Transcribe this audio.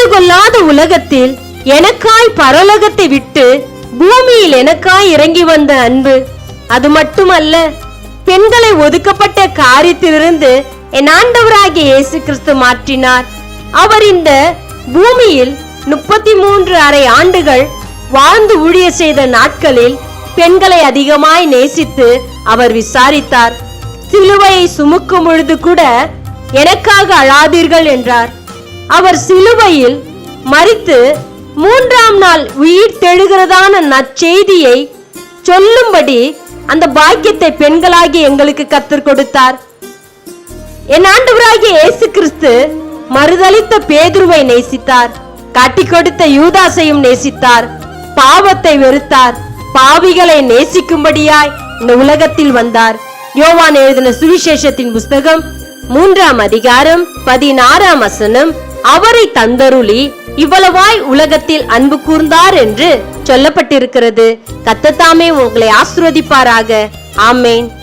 புரிந்து கொள்ளாத உலகத்தில் எனக்காய் பரலோகத்தை விட்டு பூமியில் எனக்காய் இறங்கி வந்த அன்பு அது மட்டுமல்ல பெண்களை ஒதுக்கப்பட்ட காரியத்திலிருந்து என் ஆண்டவராகிய இயேசு கிறிஸ்து மாற்றினார். அவர் இந்த பூமியில் முப்பத்தி மூன்று அரை ஆண்டுகள் வாழ்ந்து ஊழிய செய்த நாட்களில் பெண்களை அதிகமாய் நேசித்து அவர் விசாரித்தார். சிலுவையை சுமக்கும் பொழுது கூட எனக்காக அழாதீர்கள் என்றார். அவர் சிலுவையில் மறித்து மூன்றாம் நாள் உயிர் தெழுகிறதான நற்செய்தியை சொல்லும்படி அந்த பாக்கியத்தை பெண்களாகி எங்களுக்கு கற்றுக் கொடுத்தார். என் ஆண்டவராகிய இயேசு கிறிஸ்து மறுதளித்த பேதுருவை நேசித்தார் கட்டி கொடுத்த யூதாசையும் நேசித்தார் பாவத்தை வெறுத்தார் பாவிகளை நேசிக்கும்படியாய் இந்த உலகத்தில் வந்தார். யோவான் எழுதின சுவிசேஷத்தின் புஸ்தகம் மூன்றாம் அதிகாரம் பதினாறாம் வசனம் அவரை தந்தருளி இவ்வளவாய் உலகத்தில் அன்பு கூர்ந்தார் என்று சொல்லப்பட்டிருக்கிறது. கத்தத்தாமே உங்களை ஆசிர்வதிப்பாராக. ஆமேன்.